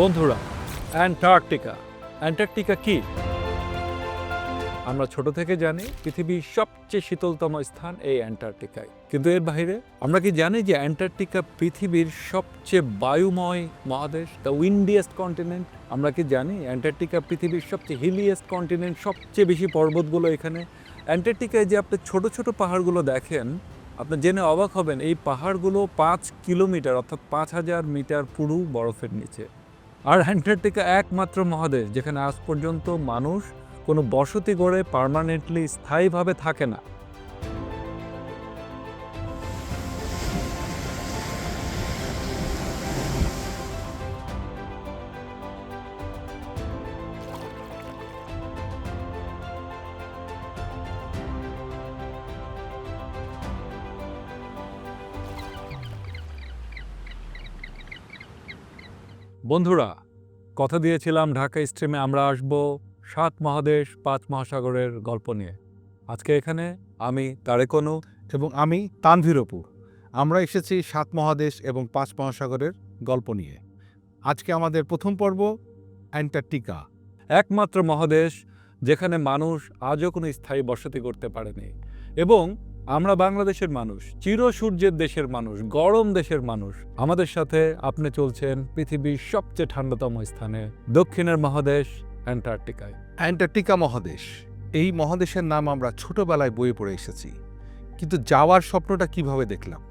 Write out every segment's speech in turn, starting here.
বন্ধুরা, Antarctica. Antarctica কি? আমরা ছোট থেকে জানি পৃথিবীর সবচেয়ে শীতলতম স্থান এই অ্যান্টার্কটিকায়। কিন্তু এর বাইরে আমরা কি জানি যে অ্যান্টার্কটিকা পৃথিবীর সবচেয়ে বায়ুময় মহাদেশ দ্য উইন্ডিয়েস্ট কন্টিনেন্ট আমরা কি জানি অ্যান্টার্কটিকা পৃথিবীর সবচেয়ে হিলিয়েস্ট কন্টিনেন্ট সবচেয়ে বেশি পর্বতগুলো এখানে? অ্যান্টার্কটিকায় যে আপনি ছোট ছোট পাহাড়গুলো দেখেন, আপনি জেনে অবাক হবেন, এই পাহাড়গুলো পাঁচ কিলোমিটার, অর্থাৎ পাঁচ হাজার মিটার পুরু বরফের নিচে। আর অ্যান্টার্কটিকা একমাত্র মহাদেশ, যেখানে আজ পর্যন্ত মানুষ কোনো বসতি গড়ে পার্মানেন্টলি স্থায়ীভাবে থাকে না। বন্ধুরা কথা দিয়েছিলাম, ঢাকা স্ট্রিমে আমরা আসব সাত মহাদেশ, পাঁচ মহাসাগরের গল্প নিয়ে। আজকে এখানে আমি তারেকনু এবং আমি তানভীর অপু। আমরা এসেছি সাত মহাদেশ এবং পাঁচ মহাসাগরের গল্প নিয়ে। আজকে আমাদের প্রথম পর্ব অ্যান্টার্কটিকা। একমাত্র মহাদেশ যেখানে মানুষ আজও কোনো স্থায়ী বসতি করতে পারেনি এবং আমরা বাংলাদেশের মানুষ, চির সূর্যের দেশের মানুষ, গরম দেশের মানুষ। আমাদের সাথে আপনি চলছেন পৃথিবীর সবচেয়ে ঠান্ডাতম স্থানে, দক্ষিণের মহাদেশ, অ্যান্টার্কটিকায়। অ্যান্টার্কটিকা মহাদেশ, এই মহাদেশের নাম আমরা ছোটবেলায় বইয়ে পড়ে এসেছি। কিন্তু যাওয়ার স্বপ্নটা কীভাবে দেখলাম?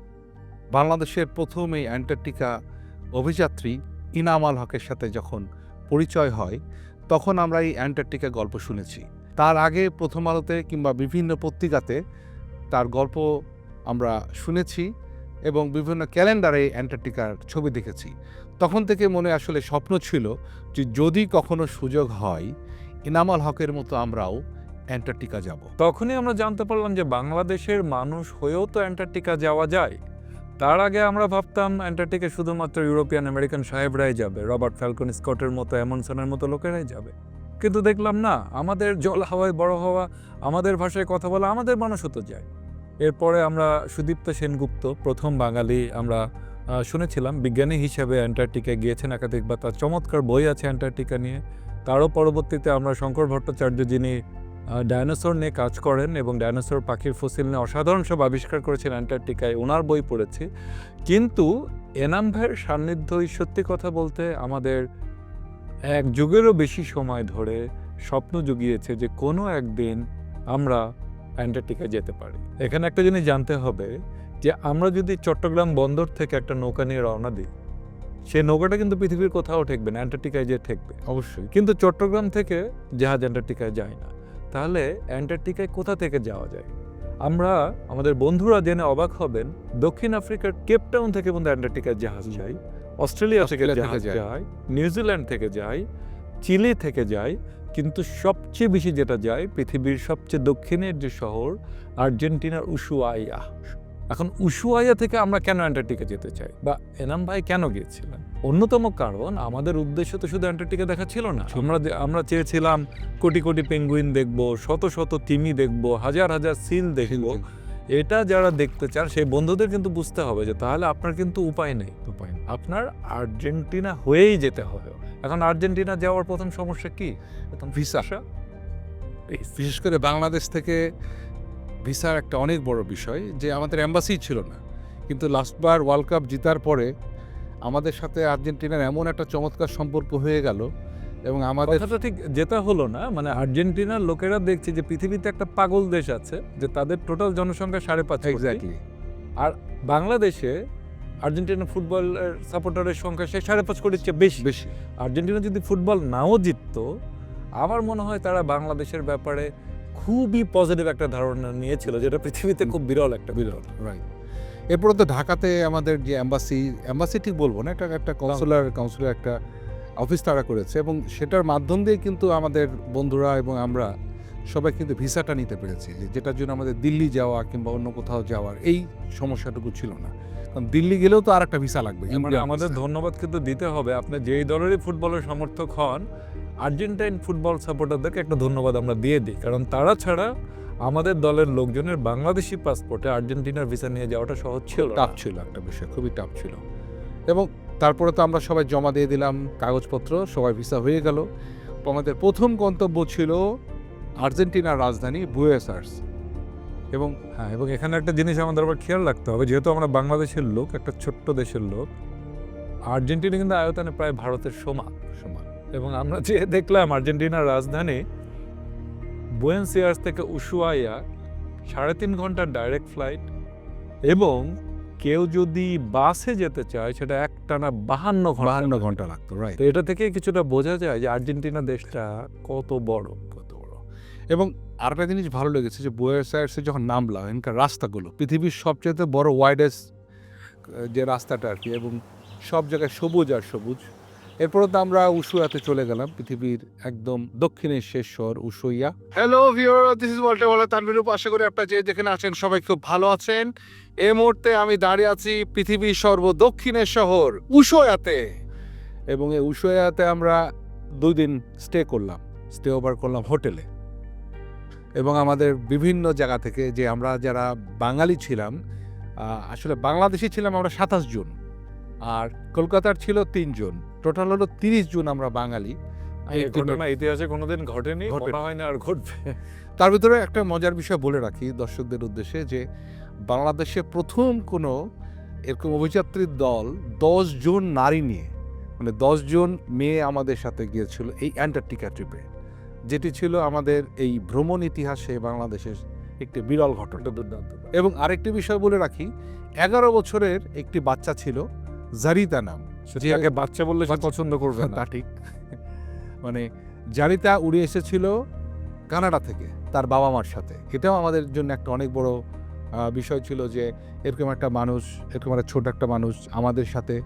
বাংলাদেশের প্রথম এই অ্যান্টার্কটিকা অভিযাত্রী ইনাম আল হকের সাথে যখন পরিচয় হয়, তখন আমরা এই অ্যান্টার্কটিকা গল্প শুনেছি। তার আগে প্রথম আলোতে কিংবা বিভিন্ন পত্রিকাতে তার গল্প আমরা শুনেছি এবং বিভিন্ন ক্যালেন্ডারে অ্যান্টার্কটিকার ছবি দেখেছি। তখন থেকে মনে আসলে স্বপ্ন ছিল যে যদি কখনো সুযোগ হয় ইনামাল হকের মতো আমরাও অ্যান্টার্কটিকা যাব। তখনই আমরা জানতে পারলাম যে বাংলাদেশের মানুষ হয়েও তো অ্যান্টার্কটিকা যাওয়া যায়। তার আগে আমরা ভাবতাম অ্যান্টার্কটিকা শুধুমাত্র ইউরোপিয়ান আমেরিকান সাহেবরাই যাবে, রবার্ট ফ্যালকন স্কটের মতো এমনসনের মতো লোকেরাই যাবে। কিন্তু দেখলাম না, আমাদের জল হাওয়ায় বড় হওয়া, আমাদের ভাষায় কথা বলা, আমাদের মানুষ তো যায় এরপরে আমরা সুদীপ্ত সেনগুপ্ত, প্রথম বাঙালি আমরা শুনেছিলাম, বিজ্ঞানী হিসেবে অ্যান্টার্কটিকায় গিয়েছেন একাধিকবার তার চমৎকার বই আছে অ্যান্টার্কটিকা নিয়ে। তারও পরবর্তীতে আমরা শঙ্কর ভট্টাচার্য যিনি ডায়নোসর নিয়ে কাজ করেন এবং ডায়নোসর পাখির ফসিল নিয়ে অসাধারণ সব আবিষ্কার করেছেন অ্যান্টার্কটিকায় ওনার বই পড়েছি। কিন্তু এনাম ভাইয়ের সান্নিধ্যই সত্যি কথা বলতে আমাদের এক যুগেরও বেশি সময় ধরে স্বপ্ন জুগিয়েছে যে কোনো একদিন আমরা অ্যান্টার্কটিকায় যেতে পারি। এখানে একটা জিনিস জানতে হবে যে আমরা যদি চট্টগ্রাম বন্দর থেকে একটা নৌকা নিয়ে রওনা দিই সেই নৌকাটা কিন্তু পৃথিবীর কোথাও ঠেকবে না অ্যান্টার্কটিকায় যে ঠেকবে। অবশ্যই। কিন্তু চট্টগ্রাম থেকে জাহাজ অ্যান্টার্কটিকায় যায় না। তাহলে অ্যান্টার্কটিকায় কোথা থেকে যাওয়া যায়? আমরা আমাদের বন্ধুরা জেনে অবাক হবেন দক্ষিণ আফ্রিকার কেপটাউন থেকে বন্ধু অ্যান্টার্কটিকার জাহাজ যায়। অস্ট্রেলিয়া থেকে জাহাজ যায়। নিউজিল্যান্ড থেকে যায় চিলি থেকে যায় কিন্তু সবচেয়ে বেশি যেটা যায় পৃথিবীর সবচেয়ে দক্ষিণের যে শহর আর্জেন্টিনার উশুয়াইয়া। এখন উশুয়াইয়া থেকে আমরা কেন অ্যান্টার্কটিকা যেতে চাই? বা এনাম ভাই কেন গিয়েছিলেন? অন্যতম কারণ আমাদের উদ্দেশ্য তো শুধু অ্যান্টার্কটিকা দেখা ছিল না। আমরা আমরা চেয়েছিলাম কোটি কোটি পেঙ্গুইন দেখব শত শত তিমি দেখব হাজার হাজার সিল দেখব। এটা যারা দেখতে চান সেই বন্ধুদের কিন্তু বুঝতে হবে যে তাহলে আপনার কিন্তু উপায় নেই। উপায় নেই। আপনার আর্জেন্টিনা হয়েই যেতে হবে। এখন আর্জেন্টিনা যাওয়ার প্রথম সমস্যা কি? প্রথম ভিসা বিশেষ করে বাংলাদেশ থেকে ভিসার একটা অনেক বড় বিষয় যে আমাদের অ্যাম্বাসি ছিল না। কিন্তু লাস্টবার ওয়ার্ল্ড কাপ জিতার পরে আমাদের সাথে আর্জেন্টিনার এমন একটা চমৎকার সম্পর্ক হয়ে গেল এবং আমাদের কথাটা ঠিক যেটা হলো না মানে আর্জেন্টিনার লোকেরা দেখছে যে পৃথিবীতে একটা পাগল দেশ আছে যে তাদের টোটাল জনসংখ্যা সাড়ে পাঁচ কোটি। আর বাংলাদেশে আর্জেন্টিনা ফুটবলের সাপোর্টারের সংখ্যা সে সাড়ে পাঁচ কোটির চেয়ে বেশি। বেশি। আর্জেন্টিনা যদি ফুটবল নাও জিততো আমার মনে হয় তারা বাংলাদেশের ব্যাপারে খুবই পজিটিভ একটা ধারণা নিয়েছিল যেটা পৃথিবীতে খুব বিরল একটা বিরল রাইট এরপরে তো ঢাকাতে আমাদের যে অ্যাম্বাসি অ্যাম্বাসি ঠিক বলব না একটা একটা কাউন্সিলার কাউন্সিলার একটা অফিস তারা করেছে এবং সেটার মাধ্যম দিয়ে কিন্তু আমাদের বন্ধুরা এবং আমরা সবাই কিন্তু ভিসাটা নিতে পেরেছি। যে যেটার জন্য আমাদের দিল্লি যাওয়া কিংবা অন্য কোথাও যাওয়ার এই সমস্যাটুকু ছিল না। কারণ দিল্লি গেলেও তো আর একটা ভিসা লাগবে। মানে আমাদের ধন্যবাদ কিন্তু দিতে হবে। আপনি যেই দলেরই ফুটবলের সমর্থক হন আর্জেন্টাইন ফুটবল সাপোর্টারদেরকে একটা ধন্যবাদ আমরা দিয়ে দিই। কারণ তারা ছাড়া আমাদের দলের লোকজনের বাংলাদেশি পাসপোর্টে আর্জেন্টিনার ভিসা নিয়ে যাওয়াটা সহজ ছিল। টাফ ছিল একটা বিষয় খুবই টাফ ছিল। এবং তারপরে তো আমরা সবাই জমা দিয়ে দিলাম কাগজপত্র, সবাই ভিসা হয়ে গেল। আমাদের প্রথম গন্তব্য ছিল আর্জেন্টিনার রাজধানী বুয়েস আয়ার্স এবং হ্যাঁ এবং এখানে একটা জিনিস আমাদের আবার খেয়াল রাখতে হবে, যেহেতু আমরা বাংলাদেশের লোক, একটা ছোট্ট দেশের লোক, আর্জেন্টিনা কিন্তু আয়তনে প্রায় ভারতের সমান সমান। এবং আমরা যে দেখলাম আর্জেন্টিনার রাজধানী বুয়েন্স এয়ার্স থেকে উশুয়াইয়া সাড়ে তিন ঘণ্টার ডাইরেক্ট ফ্লাইট এবং কেউ যদি বাসে যেতে চায় সেটা একটানা বাহান্ন ঘণ্টা বাহান্ন ঘণ্টা লাগতো রাইট তো এটা থেকে কিছুটা বোঝা যায় যে আর্জেন্টিনা দেশটা কত বড়। কত বড়। এবং আরেকটা জিনিস ভালো লেগেছে যে বুয়েস আয়ার্সে যখন নামলাম এখানকার রাস্তাগুলো পৃথিবীর সবচেয়ে বড় ওয়াইডেস্ট যে রাস্তাটা আর কি এবং সব জায়গায় সবুজ আর সবুজ এরপরে তো আমরা উশুয়াতে চলে গেলাম পৃথিবীর একদম দক্ষিণের শেষ শহর Ushuaia. Hello viewers this is ওয়াল্টে বলা তানবির আশা করি আপনারা যে যেখানে আছেন সবাই খুব ভালো আছেন। এই মুহূর্তে আমি দাঁড়িয়ে আছি পৃথিবীর সর্বদক্ষিণের শহর উশুয়াতে। এবং এই উশুয়াতে আমরা দুই দিন স্টে করলাম স্টে ওভার করলাম হোটেলে। এবং আমাদের বিভিন্ন জায়গা থেকে যে আমরা যারা বাঙালি ছিলাম আসলে বাংলাদেশি ছিলাম আমরা সাতাশ জন আর কলকাতার ছিল তিনজন। টোটাল হলো তিরিশ জন আমরা বাঙালি। এই ঘটনা ইতিহাসে কোনোদিন ঘটেনি ঘটেনি। হয় না আর ঘটবে। তার ভিতরে একটা মজার বিষয় বলে রাখি দর্শকদের উদ্দেশ্যে যে বাংলাদেশে প্রথম কোনো এরকম অভিযাত্রীর দল দশ জন নারী নিয়ে মানে দশ জন মেয়ে আমাদের সাথে গিয়েছিল এই অ্যান্টার্কটিকা ট্রিপে যেটি ছিল আমাদের এই ভ্রমণ ইতিহাসে বাংলাদেশের একটি বিরল ঘটনা। দুর্দান্ত। এবং আরেকটি বিষয় বলে রাখি এগারো বছরের একটি বাচ্চা ছিল জারিতা নাম। আগে বাচ্চা বললে সে পছন্দ করবে তা না ঠিক। মানে জারিতা উড়ে এসেছিল কানাডা থেকে তার বাবা মার সাথে। এটাও আমাদের জন্য একটা অনেক বড় বিষয় ছিল যে এরকম একটা মানুষ এরকম একটা ছোট একটা মানুষ আমাদের সাথে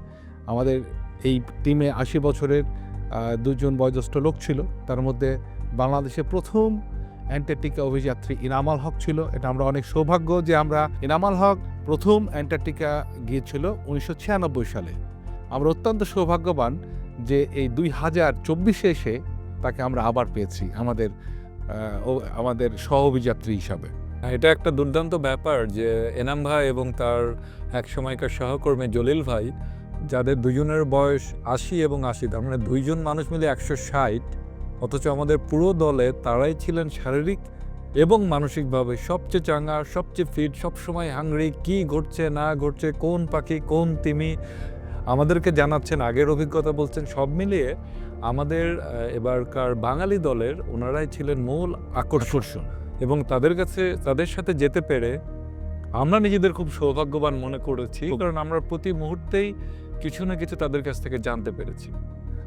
আমাদের এই টিমে আশি বছরের দুজন বয়োজ্যেষ্ঠ লোক ছিল। তার মধ্যে বাংলাদেশে প্রথম অ্যান্টার্কটিকা অভিযাত্রী ইনামাল হক ছিল। এটা আমরা অনেক সৌভাগ্য যে আমরা ইনামাল হক প্রথম অ্যান্টার্কটিকা গিয়েছিল উনিশশো ছিয়ানব্বই সালে। আমরা অত্যন্ত সৌভাগ্যবান যে এই দুই হাজার চব্বিশে এসে তাকে আমরা আবার পেয়েছি আমাদের আমাদের সহ অভিযাত্রী হিসাবে। এটা একটা দুর্দান্ত ব্যাপার যে এনাম ভাই এবং তার এক সময়কার সহকর্মী জলিল ভাই, যাদের দুজনের বয়স আশি এবং আশি, তার মানে দুইজন মানুষ মিলে একশো ষাট, অথচ আমাদের পুরো দলে তারাই ছিলেন শারীরিক এবং মানসিকভাবে সবচেয়ে চাঙ্গা, সবচেয়ে ফিট সবসময় হাংরি কি ঘটছে, না ঘটছে, কোন পাখি, কোন তিমি আমাদেরকে জানাচ্ছেন আগের অভিজ্ঞতা বলছেন সব মিলিয়ে আমাদের এবারকার বাঙালি দলের ওনারাই ছিলেন মূল আকর্ষণ। এবং তাদের কাছে তাদের সাথে যেতে পেরে আমরা নিজেদের খুব সৌভাগ্যবান মনে করেছি কারণ আমরা প্রতি মুহূর্তেই কিছু না কিছু তাদের কাছ থেকে জানতে পেরেছি।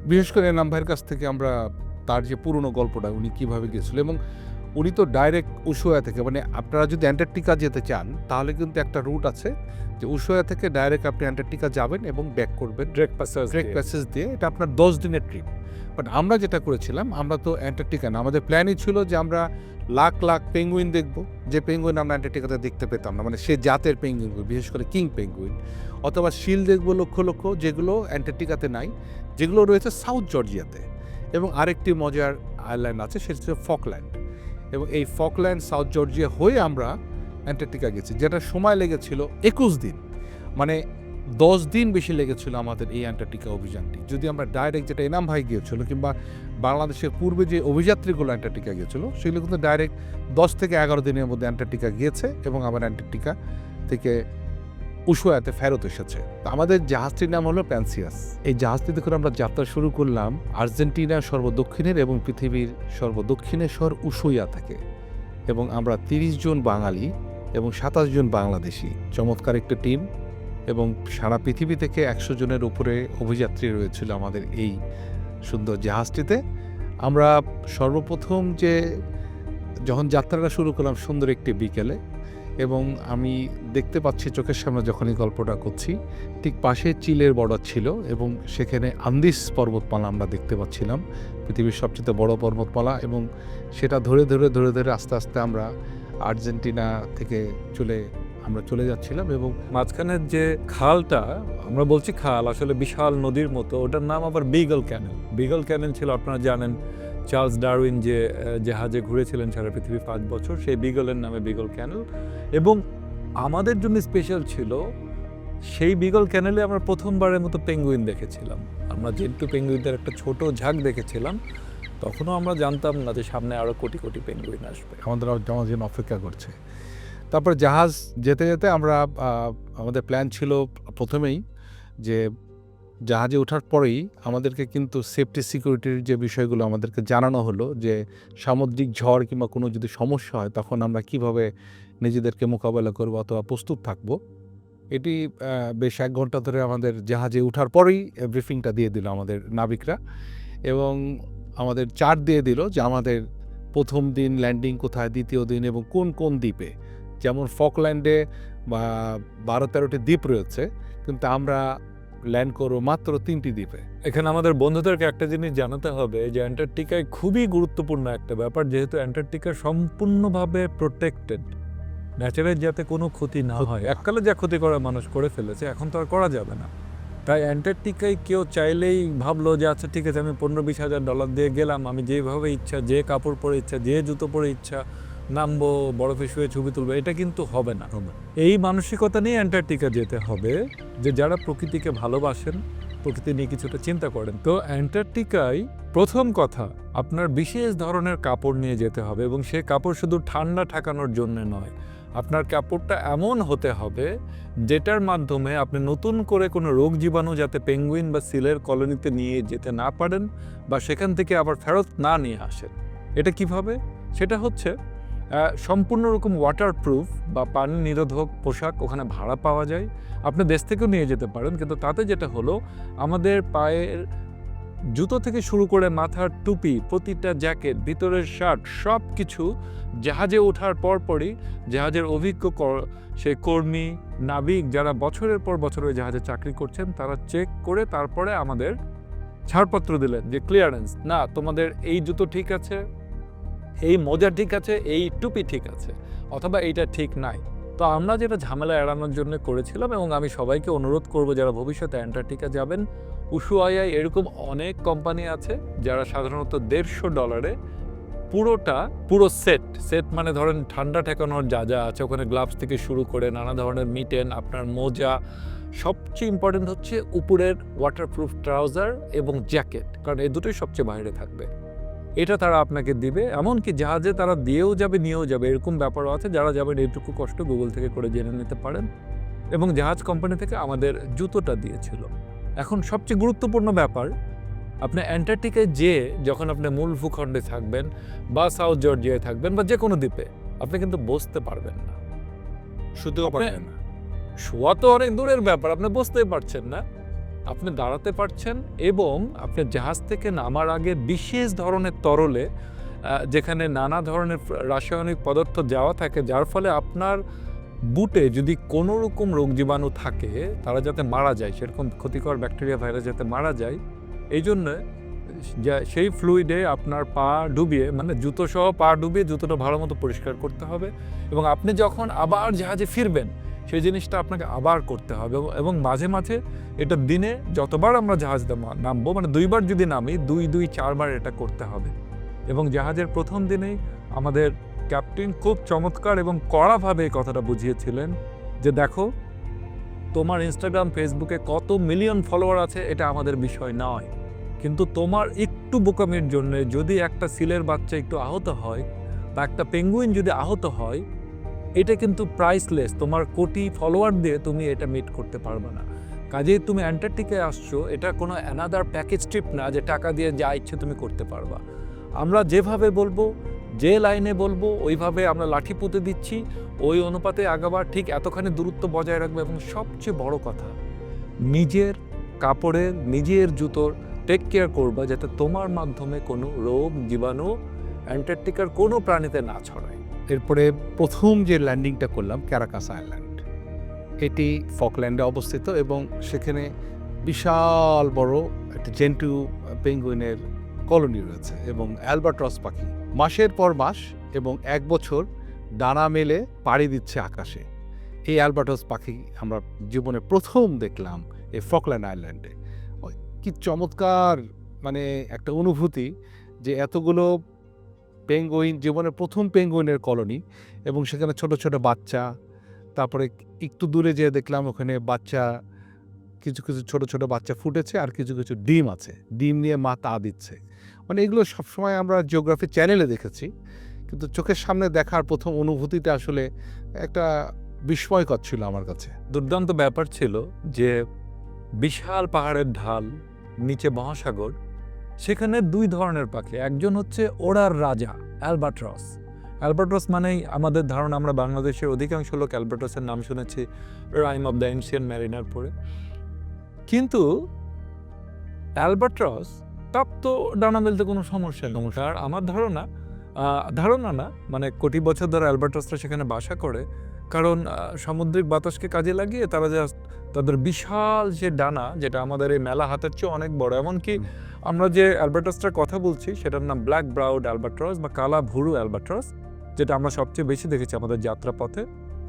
বিশেষ করে এনাম ভাইয়ের কাছ থেকে আমরা তার যে পুরনো গল্পটা উনি কীভাবে গিয়েছিল এবং উনি তো ডাইরেক্ট উশুয়া থেকে মানে আপনারা যদি অ্যান্টার্কটিকা যেতে চান তাহলে কিন্তু একটা রুট আছে যে উশুয়া থেকে ডাইরেক্ট আপনি অ্যান্টার্কটিকা যাবেন এবং ব্যাক করবেন। ড্রেক প্যাসেজ ট্রেক প্যাসেজ দিয়ে এটা আপনার দশ দিনের ট্রিপ বাট আমরা যেটা করেছিলাম আমরা তো অ্যান্টার্কটিকা না। আমাদের প্ল্যানই ছিল যে আমরা লাখ লাখ পেঙ্গুইন দেখব। যে পেঙ্গুইন আমরা অ্যান্টার্কটিকাতে দেখতে পেতাম না মানে সে জাতের পেঙ্গুইন বিশেষ করে কিং পেঙ্গুইন অথবা শিল দেখব লক্ষ লক্ষ যেগুলো অ্যান্টার্কটিকাতে নাই যেগুলো রয়েছে সাউথ জর্জিয়াতে এবং আরেকটি মজার আইল্যান্ড আছে সেটা হচ্ছে ফকল্যান্ড এবং এই ফকল্যান্ড, সাউথ জর্জিয়া হয়ে আমরা অ্যান্টার্কটিকা গেছি, যেটা সময় লেগেছিল একুশ দিন। মানে দশ দিন বেশি লেগেছিল আমাদের এই অ্যান্টার্কটিকা অভিযানটি। যদি আমরা ডাইরেক্ট যেটা এনাম ভাই গিয়েছিল কিংবা বাংলাদেশের পূর্বে যে অভিযাত্রীগুলো অ্যান্টার্কটিকা গিয়েছিল, সেগুলো কিন্তু ডাইরেক্ট দশ থেকে এগারো দিনের মধ্যে অ্যান্টার্কটিকা গিয়েছে এবং আবার অ্যান্টার্কটিকা থেকে উশুয়াতে ফেরত এসেছে। আমাদের জাহাজটির নাম হলো প্যান্সিয়াস। এই জাহাজটিতে করে আমরা যাত্রা শুরু করলাম আর্জেন্টিনার সর্বদক্ষিণের এবং পৃথিবীর সর্বদক্ষিণের শহর উশুইয়া থেকে। এবং আমরা তিরিশ জন বাঙালি এবং সাতাশ জন বাংলাদেশি, চমৎকার একটা টিম এবং সারা পৃথিবী থেকে একশো জনের উপরে অভিযাত্রী রয়েছিল আমাদের এই সুন্দর জাহাজটিতে। আমরা সর্বপ্রথম যে যখন যাত্রাটা শুরু করলাম সুন্দর একটি বিকেলে এবং আমি দেখতে পাচ্ছি চোখের সামনে যখন এই গল্পটা করছি, ঠিক পাশে চিলের বর্ডার ছিল এবং সেখানে আন্দিস পর্বতমালা আমরা দেখতে পাচ্ছিলাম, পৃথিবীর সবচেয়ে বড় পর্বতমালা এবং সেটা ধরে ধরে ধরে ধরে আস্তে আস্তে আমরা আর্জেন্টিনা থেকে চলে, আমরা চলে যাচ্ছিলাম এবং মাঝখানের যে খালটা, আমরা বলছি খাল, আসলে বিশাল নদীর মতো, ওটার নাম আবার বিগল ক্যানেল। বিগল ক্যানেল ছিল, আপনারা জানেন চার্লস ডারউইন যে জাহাজে ঘুরেছিলেন সারা পৃথিবী পাঁচ বছর, সেই বিগলের নামে বিগল ক্যানেল। এবং আমাদের জন্য স্পেশাল ছিল, সেই বিগল ক্যানেলে আমরা প্রথমবারের মতো পেঙ্গুইন দেখেছিলাম। আমরা যেহেতু পেঙ্গুইনদের একটা ছোট ঝাঁক দেখেছিলাম, তখনও আমরা জানতাম না যে সামনে আরও কোটি কোটি পেঙ্গুইন আসবে। আমাদের আমার জন্য অপেক্ষা করছে। তারপর জাহাজ যেতে যেতে আমরা আমাদের প্ল্যান ছিল প্রথমেই যে জাহাজে ওঠার পরেই আমাদেরকে কিন্তু সেফটি সিকিউরিটির যে বিষয়গুলো আমাদেরকে জানানো হলো যে সামুদ্রিক ঝড় কিংবা কোনো যদি সমস্যা হয়, তখন আমরা কীভাবে নিজেদেরকে মোকাবেলা করব অথবা প্রস্তুত থাকব? এটি বেশ এক ঘণ্টা ধরে আমাদের জাহাজে ওঠার পরেই ব্রিফিংটা দিয়ে দিল আমাদের নাবিকরা এবং আমাদের চার্ট দিয়ে দিল যে আমাদের প্রথম দিন ল্যান্ডিং কোথায়, দ্বিতীয় দিন এবং কোন কোন দ্বীপে। যেমন ফকল্যান্ডে বা বারো তেরোটি দ্বীপ রয়েছে, কিন্তু আমরা ল্যান্ড করব মাত্র তিনটি দ্বীপে। এখানে আমাদের বন্ধুদেরকে একটা জিনিস জানাতে হবে যে অ্যান্টার্কটিকায় খুবই গুরুত্বপূর্ণ একটা ব্যাপার যেহেতু অ্যান্টার্কটিকা সম্পূর্ণভাবে প্রোটেক্টেড ন্যাচারের যাতে কোনো ক্ষতি না হয়। এককালে যা ক্ষতি করার মানুষ করে ফেলেছে এখন তো আর করা যাবে না। তাই অ্যান্টার্কটিকায় কেউ চাইলেই ভাবলো যে আচ্ছা ঠিক আছে আমি পনেরো বিশ হাজার ডলার দিয়ে গেলাম আমি যেভাবে ইচ্ছা যে কাপড় পরে ইচ্ছা যে জুতো পরে ইচ্ছা নামবো বরফে শুয়ে ছবি তুলবো এটা কিন্তু হবে না। এই মানসিকতা নিয়ে অ্যান্টার্কটিকা যেতে হবে যে যারা প্রকৃতিকে ভালোবাসেন প্রকৃতি নিয়ে কিছুটা চিন্তা করেন। তো অ্যান্টার্কটিকায় প্রথম কথা আপনার বিশেষ ধরনের কাপড় নিয়ে যেতে হবে এবং সে কাপড় শুধু ঠান্ডা ঠেকানোর জন্য নয় আপনার কাপড়টা এমন হতে হবে যেটার মাধ্যমে আপনি নতুন করে কোনো রোগ জীবাণু যাতে পেঙ্গুইন বা সিলের কলোনিতে নিয়ে যেতে না পারেন বা সেখান থেকে আবার ফেরত না নিয়ে আসেন। এটা কীভাবে? সেটা হচ্ছে সম্পূর্ণ রকম ওয়াটারপ্রুফ বা পানি নিরোধক পোশাক ওখানে ভাড়া পাওয়া যায়। আপনি দেশ থেকেও নিয়ে যেতে পারেন, কিন্তু তাতে যেটা হলো, আমাদের পায়ের জুতো থেকে শুরু করে মাথার টুপি, প্রতিটা জ্যাকেট, ভিতরের শার্ট সব কিছু জাহাজে ওঠার পরপরই জাহাজের অভিজ্ঞ সে কর্মী, নাবিক যারা বছরের পর বছর ওই জাহাজে চাকরি করছেন, তারা চেক করে তারপরে আমাদের ছাড়পত্র দিলেন যে ক্লিয়ারেন্স না, তোমাদের এই জুতো ঠিক আছে এই মোজা ঠিক আছে, এই টুপি ঠিক আছে, অথবা এইটা ঠিক নাই। তো আমরা যেটা ঝামেলা এড়ানোর জন্য করেছিলাম এবং আমি সবাইকে অনুরোধ করব যারা ভবিষ্যতে অ্যান্টার্কটিকা যাবেন উসুআইআই এরকম অনেক কোম্পানি আছে যারা সাধারণত দেড়শো ডলারে পুরোটা, পুরো সেট সেট মানে ধরেন ঠান্ডা ঠেকানোর যা যা আছে, ওখানে গ্লাভস থেকে শুরু করে নানা ধরনের মিটেন, আপনার মোজা, সবচেয়ে ইম্পর্টেন্ট হচ্ছে উপরের ওয়াটারপ্রুফ ট্রাউজার এবং জ্যাকেট কারণ এই দুটোই সবচেয়ে বাইরে থাকবে। এটা তারা আপনাকে দিবে এমনকি জাহাজে তারা দিয়েও যাবে নিয়েও যাবে এরকম ব্যাপারও আছে। যারা যাবেন এইটুকু কষ্ট গুগল থেকে করে জেনে নিতে পারেন। এবং জাহাজ কোম্পানি থেকে আমাদের জুতোটা দিয়েছিল। এখন সবচেয়ে গুরুত্বপূর্ণ ব্যাপার আপনি অ্যান্টার্কটিকায় যেয়ে যখন আপনি মূল ভূখণ্ডে থাকবেন বা সাউথ জর্জিয়ায় থাকবেন বা যে কোনো দ্বীপে আপনি কিন্তু বসতে পারবেন না। শুধু শোয়া তো অনেক দূরের ব্যাপার আপনি বসতেই পারছেন না। আপনি দাঁড়াতে পারছেন এবং আপনি জাহাজ থেকে নামার আগে বিশেষ ধরনের তরলে যেখানে নানা ধরনের রাসায়নিক পদার্থ যাওয়া থাকে, যার ফলে আপনার বুটে যদি কোনো রকম রোগ জীবাণু থাকে, তারা যাতে মারা যায়, সেরকম ক্ষতিকর ব্যাকটেরিয়া ভাইরাস যাতে মারা যায়, এই জন্য সেই ফ্লুইডে আপনার পা ডুবিয়ে মানে জুতো সহ পা ডুবিয়ে জুতোটা ভালো মতো পরিষ্কার করতে হবে এবং আপনি যখন আবার জাহাজে ফিরবেন সেই জিনিসটা আপনাকে আবার করতে হবে এবং- মাঝে মাঝে এটা দিনে যতবার আমরা জাহাজ নামবো মানে দুইবার যদি নামি, দুই দুই, চারবার এটা করতে হবে। এবং জাহাজের প্রথম দিনেই আমাদের ক্যাপ্টেন খুব চমৎকার এবং কড়াভাবে এই কথাটা বুঝিয়েছিলেন যে দেখো, তোমার ইনস্টাগ্রাম, ফেসবুকে কত মিলিয়ন ফলোয়ার আছে, এটা আমাদের বিষয় নয়। কিন্তু তোমার একটু বোকামির জন্য যদি একটা সিলের বাচ্চা একটু আহত হয় বা একটা পেঙ্গুইন যদি আহত হয় এটা কিন্তু প্রাইসলেস তোমার কোটি ফলোয়ার দিয়ে তুমি এটা মিট করতে পারবে না। কাজেই তুমি অ্যান্টার্কটিকায় আসছো, এটা কোনো অ্যানাদার প্যাকেজ ট্রিপ না যে টাকা দিয়ে যা ইচ্ছে তুমি করতে পারবা। আমরা যেভাবে বলব, যে লাইনে বলব, ওইভাবে আমরা লাঠি পুঁতে দিচ্ছি, ওই অনুপাতে আগাবার ঠিক এতখানি দূরত্ব বজায় রাখবে এবং সবচেয়ে বড় কথা, নিজের কাপড়ের নিজের জুতোর টেক কেয়ার করবা যাতে তোমার মাধ্যমে কোনো রোগ, জীবাণু অ্যান্টার্কটিকার কোনো প্রাণীতে না ছড়ায়। এরপরে প্রথম যে ল্যান্ডিংটা করলাম, ক্যারাকাস আইল্যান্ড। এটি ফকল্যান্ডে অবস্থিত এবং সেখানে বিশাল বড় একটা জেন্টু পেঙ্গুইনের কলোনি রয়েছে এবং অ্যালবাট্রস পাখি মাসের পর মাস এবং এক বছর ডানা মেলে পাড়ি দিচ্ছে আকাশে। এই অ্যালবাট্রস পাখি আমরা জীবনে প্রথম দেখলাম এই ফকল্যান্ড আইল্যান্ডে। কি চমৎকার মানে একটা অনুভূতি যে এতগুলো পেঙ্গুইন, জীবনের প্রথম পেঙ্গুইনের কলোনি এবং সেখানে ছোট ছোট বাচ্চা। তারপরে একটু দূরে যেয়ে দেখলাম ওখানে বাচ্চা, কিছু কিছু ছোট ছোট বাচ্চা ফুটেছে আর কিছু কিছু ডিম আছে। ডিম নিয়ে মা তা দিচ্ছে। মানে এগুলো সবসময় আমরা জিওগ্রাফি চ্যানেলে দেখেছি, কিন্তু চোখের সামনে দেখার প্রথম অনুভূতিটা আসলে একটা বিস্ময়কর ছিল আমার কাছে। দুর্দান্ত ব্যাপার ছিল যে বিশাল পাহাড়ের ঢাল, নিচে মহাসাগর সেখানে দুই ধরনের পাখি। একজন হচ্ছে ওড়ার রাজা, অ্যালবাট্রস। অ্যালবাট্রস মানেই আমাদের ধারণা, আমরা বাংলাদেশের অধিকাংশ লোক অ্যালবাট্রসের নাম শুনেছি rime of the ancient mariner পরে। কিন্তু অ্যালবাট্রস তার তো ডানা মেলতে কোনো সমস্যা নেই। আর আমার ধারণা ধারণা না মানে কোটি বছর ধরে অ্যালবাট্রসরা সেখানে বাসা করে কারণ সামুদ্রিক বাতাসকে কাজে লাগিয়ে তারা জাস্ট তাদের বিশাল যে ডানা যেটা আমাদের এই মেলা হাতের চেয়ে অনেক বড় এমনকি। আমরা যে অ্যালবাট্রসটার কথা বলছি সেটার নাম ব্ল্যাক ব্রাউড অ্যালবাট্রস বা কালা ভুরু অ্যালবাট্রস যেটা আমরা সবচেয়ে বেশি দেখেছি আমাদের যাত্রাপথে।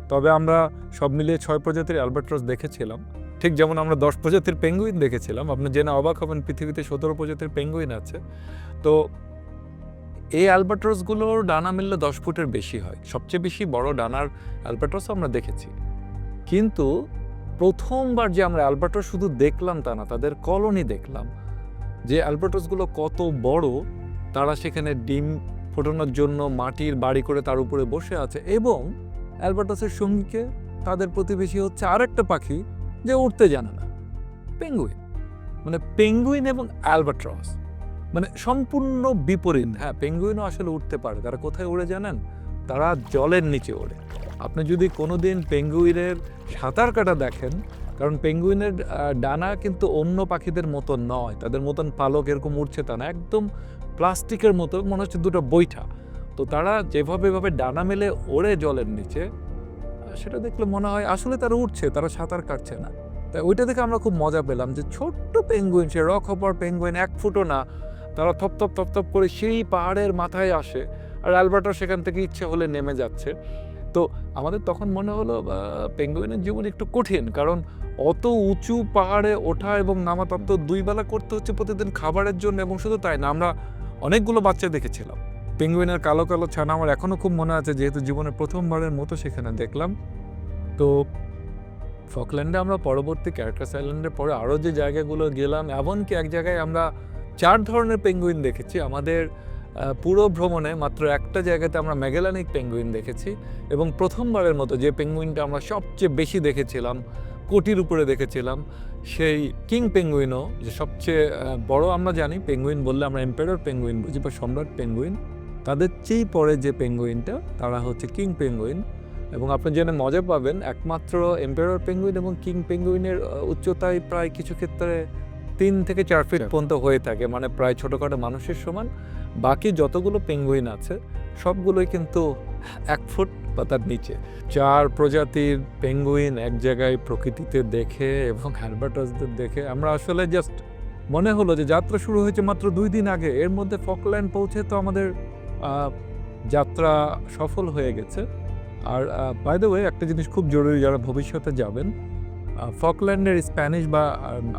তবে আমরা সব মিলিয়ে ছয় প্রজাতির অ্যালবাট্রস দেখেছিলাম। ঠিক যেমন আমরা দশ প্রজাতির পেঙ্গুইন দেখেছিলাম আপনি জেনে অবাক হবেন পৃথিবীতে সতেরো প্রজাতির পেঙ্গুইন আছে। তো এই অ্যালবাট্রসগুলোর ডানা মিললে দশ ফুটের বেশি হয়। সবচেয়ে বেশি বড় ডানার অ্যালবাট্রস আমরা দেখেছি। কিন্তু প্রথমবার যে আমরা অ্যালবাট্রস শুধু দেখলাম তা না, তাদের কলোনি দেখলাম। যে অ্যালবাট্রসগুলো কত বড়, তারা সেখানে ডিম ফোটানোর জন্য মাটির বাড়ি করে তার উপরে বসে আছে এবং অ্যালবাট্রসের সঙ্গীকে তাদের প্রতিবেশী হচ্ছে আরেকটা পাখি যে উঠতে জানে না। পেঙ্গুইন। মানে পেঙ্গুইন এবং অ্যালবাট্রস। মানে সম্পূর্ণ বিপরীত। হ্যাঁ পেঙ্গুইনও আসলে উঠতে পারে। তারা কোথায় উড়ে জানেন? তারা জলের নিচে ওড়ে। আপনি যদি কোনোদিন পেঙ্গুইনের সাঁতার কাটা দেখেন, কারণ পেঙ্গুইনের ডানা কিন্তু অন্য পাখিদের মতো নয়। তাদের মতন পালক এরকম উঠছে তা না, একদম প্লাস্টিকের মতো, মনে হচ্ছে দুটো বৈঠা। তো তারা যেভাবে এভাবে ডানা মেলে ওড়ে জলের নিচে, সেটা দেখলে মনে হয় আসলে তারা উঠছে তারা সাঁতার কাটছে না। তাই ওইটা দেখে আমরা খুব মজা পেলাম যে ছোট্ট পেঙ্গুইন, সে রক হপার পেঙ্গুইন এক ফুটও না তারা থপ থপ করে সেই পাহাড়ের মাথায় আসে আর অ্যালবার্টো সেখান থেকে ইচ্ছে হলে নেমে যাচ্ছে। তো আমাদের তখন মনে হলো পেঙ্গুইনের জীবন একটু কঠিন কারণ অত উঁচু পাহাড়ে ওঠা এবং নামা তত্ত্ব দুই বেলা করতে হচ্ছে প্রতিদিন খাবারের জন্য এবং শুধু তাই না, আমরা অনেকগুলো বাচ্চা দেখেছিলাম। পেঙ্গুইনের কালো কালো ছানা আমার এখনও খুব মনে আছে, যেহেতু জীবনের প্রথমবারের মতো সেখানে দেখলাম। তো ফকল্যান্ডে আমরা পরবর্তী ক্যারেক্টার্স আইল্যান্ডের পরে আরও যে জায়গাগুলো গেলাম, এমনকি এক জায়গায় আমরা চার ধরনের পেঙ্গুইন দেখেছি। আমাদের পুরো ভ্রমণে মাত্র একটা জায়গাতে আমরা ম্যাগেলানিক পেঙ্গুইন দেখেছি এবং প্রথমবারের মতো যে পেঙ্গুইনটা আমরা সবচেয়ে বেশি দেখেছিলাম, কোটির উপরে দেখেছিলাম, সেই কিং পেঙ্গুইনও যে সবচেয়ে বড় আমরা জানি, পেঙ্গুইন বললে আমরা এম্পায়ার পেঙ্গুইন বুঝি বা সম্রাট পেঙ্গুইন। তাদের চেয়েই পরে যে পেঙ্গুইনটা, তারা হচ্ছে কিং পেঙ্গুইন এবং আপনি জেনে মজা পাবেন, একমাত্র এম্পায়ার পেঙ্গুইন এবং কিং পেঙ্গুইনের উচ্চতায় প্রায় কিছু ক্ষেত্রে তিন থেকে চার ফিট পর্যন্ত হয়ে থাকে মানে প্রায় ছোটোখাটো মানুষের সমান। বাকি যতগুলো পেঙ্গুইন আছে সবগুলোই কিন্তু এক ফুট বা তার নিচে। চার প্রজাতির পেঙ্গুইন এক জায়গায় প্রকৃতিতে দেখে এবং হ্যালবার্টাসদের দেখে। আমরা আসলে জাস্ট মনে হলো যে যাত্রা শুরু হয়েছে মাত্র দুই দিন আগে। এর মধ্যে ফকল্যান্ড পৌঁছে তো আমাদের আহ, যাত্রা সফল হয়ে গেছে। আর বাই দ্য ওয়ে একটা জিনিস খুব জরুরি যারা ভবিষ্যতে যাবেন ফকল্যান্ডের স্প্যানিশ বা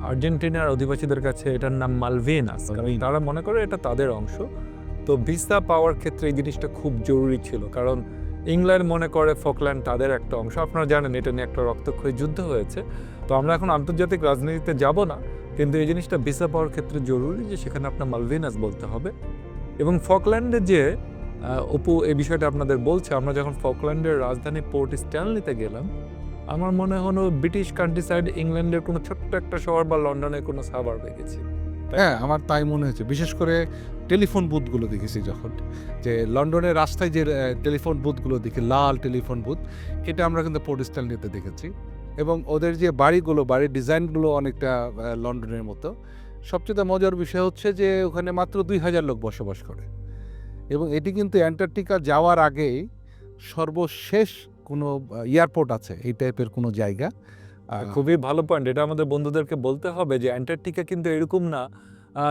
আর্জেন্টিনার অধিবাসীদের কাছে এটার নাম মালভিনাস কারণ তারা মনে করে এটা তাদের অংশ। তো ভিসা পাওয়ার ক্ষেত্রে এই জিনিসটা খুব জরুরি ছিল। কারণ ইংল্যান্ড মনে করে ফকল্যান্ড তাদের একটা অংশ। আপনারা জানেন এটা নিয়ে একটা রক্তক্ষয়ী যুদ্ধ হয়েছে। তো আমরা এখন আন্তর্জাতিক রাজনীতিতে যাব না। কিন্তু এই জিনিসটা ভিসা পাওয়ার ক্ষেত্রে জরুরি যে সেখানে আপনার মালভিনাস বলতে হবে। এবং ফকল্যান্ডে যে অপু এই বিষয়টা আপনাদের বলছে আমরা যখন ফকল্যান্ডের রাজধানী পোর্ট স্ট্যানলিতে গেলাম আমার মনে হলো ব্রিটিশ কান্ট্রি সাইড ইংল্যান্ডের কোনো ছোট্ট একটা শহর বা লন্ডনের কোনো সাবার দেখেছি। হ্যাঁ আমার তাই মনে হয়েছে। বিশেষ করে টেলিফোন বুথগুলো দেখেছি যখন। যে লন্ডনের রাস্তায় যে টেলিফোন বুথগুলো দেখি, লাল টেলিফোন বুথ এটা আমরা কিন্তু পোর্ট স্ট্যানলিতে দেখেছি। এবং ওদের যে বাড়িগুলো, বাড়ির ডিজাইনগুলো অনেকটা লন্ডনের মতো। সবচেয়ে মজার বিষয় হচ্ছে যে, ওখানে মাত্র দুই হাজার লোক বসবাস করে। এবং এটি কিন্তু অ্যান্টার্কটিকা যাওয়ার আগেই সর্বশেষ কোনো এয়ারপোর্ট আছে, এই টাইপের কোনো জায়গা। খুবই ভালো পয়েন্ট এটা আমাদের বন্ধুদেরকে বলতে হবে যে অ্যান্টার্কটিকা কিন্তু এরকম না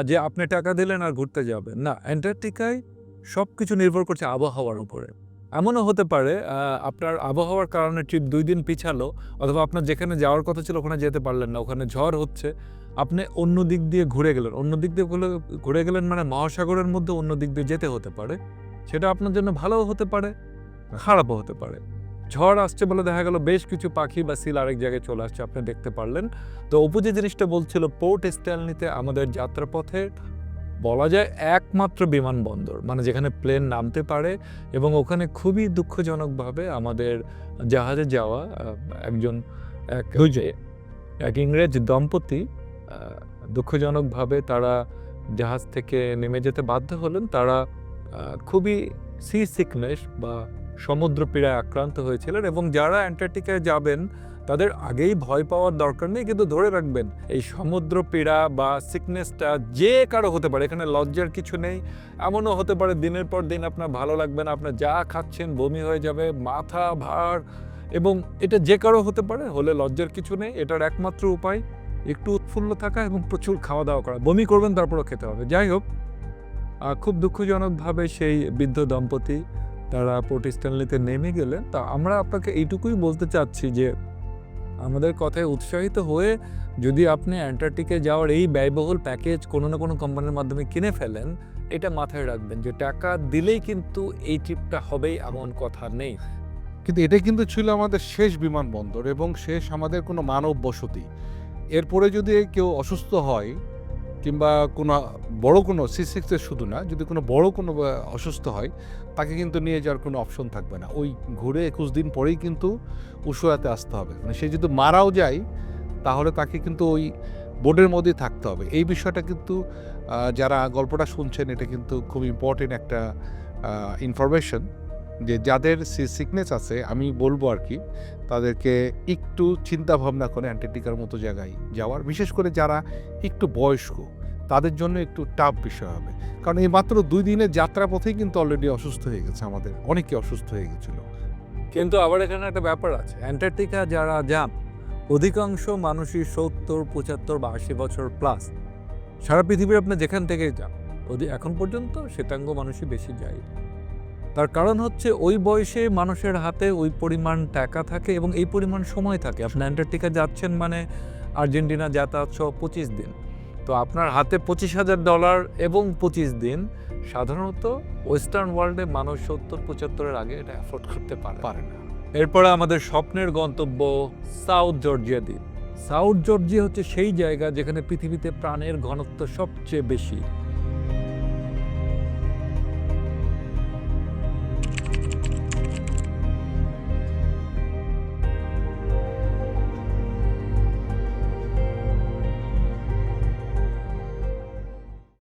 যে আপনি টাকা দিলেন আর ঘুরতে যাবেন। না অ্যান্টার্কটিকায় সব কিছু নির্ভর করছে আবহাওয়ার উপরে। এমনও হতে পারে আপনার আবহাওয়ার কারণে ট্রিপ দুই দিন পিছালো, অথবা আপনার যেখানে যাওয়ার কথা ছিল ওখানে যেতে পারলেন না, ওখানে ঝড় হচ্ছে। আপনি অন্য দিক দিয়ে ঘুরে গেলেন, অন্য দিক দিয়ে ঘুরে- গেলেন মানে মহাসাগরের মধ্যে অন্য দিক দিয়ে যেতে হতে পারে। সেটা আপনার জন্য ভালোও হতে পারে, খারাপও হতে পারে। ঝড় আসছে বলে দেখা গেল বেশ কিছু পাখি বা সিল আরেক জায়গায় চলে আসছে আপনি দেখতে পারলেন। তো অপু যে জিনিসটা বলছিল পোর্ট স্ট্যালনিতে আমাদের যাত্রাপথে বলা যায় একমাত্র বিমানবন্দর মানে যেখানে প্লেন নামতে পারে এবং ওখানে খুবই দুঃখজনকভাবে আমাদের জাহাজে যাওয়া একজন এক এক ইংরেজ দম্পতি দুঃখজনকভাবে তারা জাহাজ থেকে নেমে যেতে বাধ্য হলেন। তারা খুবই সি সিকনেস বা সমুদ্র পীড়ায় আক্রান্ত হয়েছিলেন এবং যারা অ্যান্টার্কটিকায় যাবেন, তাদের আগেই ভয় পাওয়ার দরকার নেই, কিন্তু ধরে রাখবেন, এই সমুদ্র পীড়া বা সিকনেসটা যে কারও হতে পারে, এখানে লজ্জার কিছু নেই, এমনও হতে পারে দিনের পর দিন আপনার ভালো লাগবে না, আপনার যা খাচ্ছেন বমি হয়ে যাবে, মাথা ভার, এবং এটা যে কারও হতে পারে, হলে লজ্জার কিছু নেই, এটার একমাত্র উপায়, একটু উৎফুল্ল থাকা এবং প্রচুর খাওয়া দাওয়া করা, বমি করবেন, তারপরও খেতে হবে। যাই হোক খুব দুঃখজনকভাবে সেই বৃদ্ধ দম্পতি তারা পোর্ট স্ট্যানলিতে নেমে গেলেন, তা আমরা আপনাকে এইটুকুই বলতে চাচ্ছি যে আমাদের কথায় উৎসাহিত হয়ে যদি আপনি অ্যান্টার্কটিকে যাওয়ার এই ব্যয়বহুল প্যাকেজ কোনো না কোনো কোম্পানির মাধ্যমে কিনে ফেলেন, এটা মাথায় রাখবেন যে টাকা দিলেই কিন্তু এই ট্রিপটা হবেই এমন কথা নেই। কিন্তু এটা কিন্তু ছিল আমাদের শেষ বিমানবন্দর এবং শেষ আমাদের কোনো মানব বসতি এরপরে যদি কেউ অসুস্থ হয় কিংবা কোনো বড় কোনো সি সিক্সের শুধু না, যদি কোনো বড় কোনো অসুস্থ হয়, তাকে কিন্তু নিয়ে যাওয়ার কোনো অপশন থাকবে না। ওই ঘুরে একুশ দিন পরেই কিন্তু উসুয়াতে আসতে হবে। মানে সে যদি মারাও যায়, তাহলে তাকে কিন্তু ওই বোর্ডের মধ্যেই থাকতে হবে। এই বিষয়টা কিন্তু যারা গল্পটা শুনছেন, এটা কিন্তু খুব ইম্পর্টেন্ট একটা ইনফরমেশন যে যাদের সিকনেস আছে, আমি বলব আর কি, তাদেরকে একটু চিন্তা ভাবনা করে অ্যান্টার্কটিকার মতো জায়গায় যাওয়ার। বিশেষ করে যারা একটু বয়স্ক, তাদের জন্য একটু টাফ বিষয় হবে। কারণ এই মাত্র দুই দিনের যাত্রা পথেই কিন্তু অলরেডি অসুস্থ হয়ে গেছে আমাদের। অনেকে অসুস্থ হয়ে গেছিল। কিন্তু আবার এখানে একটা ব্যাপার আছে। অ্যান্টার্কটিকা যারা যান, অধিকাংশ মানুষই সত্তর, পঁচাত্তর বা আশি বছর প্লাস সারা পৃথিবীর আপনি যেখান থেকে যান এখন পর্যন্ত শ্বেতাঙ্গ মানুষই বেশি যায়। তার কারণ হচ্ছে ওই বয়সে মানুষের হাতে ওই পরিমাণ টাকা থাকে এবং এই পরিমাণ সময় থাকে। আপনি অ্যান্টার্কটিকা যাচ্ছেন মানে আর্জেন্টিনা যাতায়াত সহ পঁচিশ দিন। তো আপনার হাতে পঁচিশ হাজার ডলার এবং পঁচিশ দিন সাধারণত ওয়েস্টার্ন ওয়ার্ল্ডে মানুষ সত্তর পঁচাত্তরের আগে এটা অ্যাফোর্ড করতে পারে। পারে না। এরপরে আমাদের স্বপ্নের গন্তব্য সাউথ জর্জিয়া দ্বীপ। সাউথ জর্জিয়া হচ্ছে সেই জায়গা যেখানে পৃথিবীতে প্রাণের ঘনত্ব সবচেয়ে বেশি।